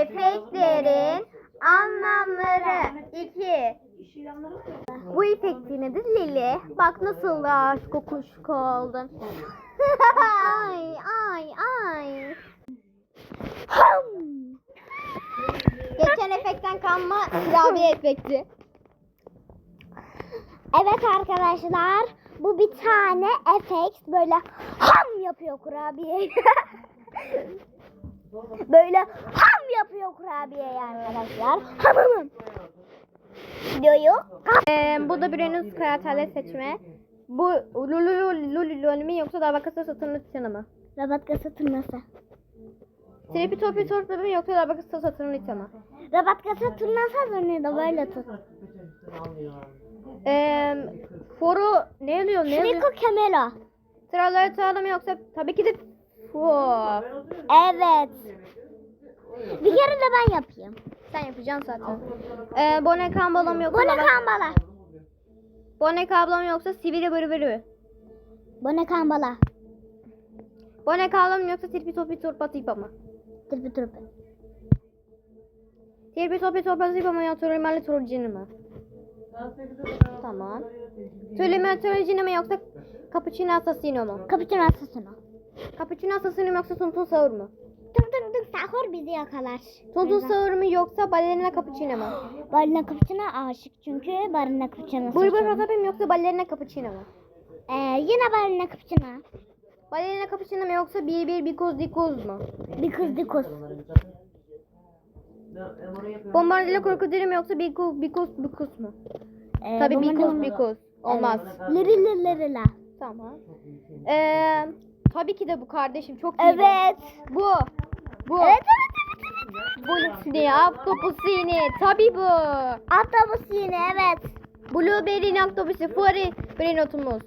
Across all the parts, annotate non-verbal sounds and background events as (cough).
Efektlerin anlamları. 2. Bu efektin adı Lili. Bak nasıl da aşk kokuşku oldun. (laughs) ay ay ay. Geçen efektten kalma kurabiye efekti. Evet arkadaşlar bu bir tane efekt böyle ham yapıyor kurabiye. (laughs) böyle ham yapıyor kurabiye arkadaşlar. Ham ham ham. Videoyu ee, bu da birinin karakterleri seçme. Bu lulu lulu lulu mi yoksa daha bakası satırını tütyanı mı? Rabat gasa turnası. Tripi topi torpu mu yoksa daha bakası satırını tütyanı mı? Rabat gasa turnası dönüyor da böyle tut. Ee, foru ne yazıyor ne yazıyor? Şuriko Kemelo. Sıraları sağlam yoksa tabii ki de Fuh. Evet. Bir kere de ben yapayım. Sen yapacaksın zaten. Ee, bone kambalom yoksa Bu ne lava- kambala? Bone kablo mu yoksa sivri bırı bırı? Bu ne kambala? Bone kablo mu yoksa tirpi topi torpa tipa mı? Tırpı tırpı. Tirpi topi torpa tipa mı yoksa rümelli turcini mi? Tamam. Tülüme turcini mi yoksa cappuccino assassino mu? Kapıcın asasını. Cappuccino mu yoksa tuntun sahur mu? Tık tık sahur bizi yakalar. Tuntun sahur mu yoksa balerina cappuccino mu? Balina kapıcına aşık çünkü balina kapıcına Bul bul wasabi mi yoksa balerina cappuccino mu? Ee, yine balina kapıcına. Balerina cappuccino mu yoksa bir bir bikoz dikoz mu? Bir kız dikos. Bombardilo krokodili mi yoksa bikoz bikoz bikoz mu? Ee, Tabii bikoz bikoz. Olmaz. Liri liri liri la. Tamam. Ee, tabii ki de bu kardeşim çok iyi. Evet. Bu. Bu. Evet evet evet evet. Bulusini, aktopusini. Tabii bu. Atabus yine evet. Blueberry'nin aktopusu. Fuari brinotumuz.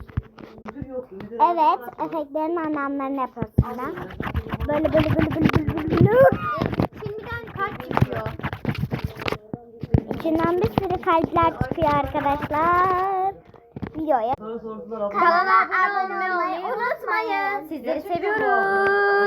Evet, efektlerin anlamlarını yapıyoruz şimdi. Böyle böyle böyle böyle böyle böyle. böyle. Şimdiden kalp çıkıyor. İçinden bir sürü kalpler çıkıyor arkadaşlar. Videoya Kanala abone olmayı unutmayın. Sizleri seviyoruz.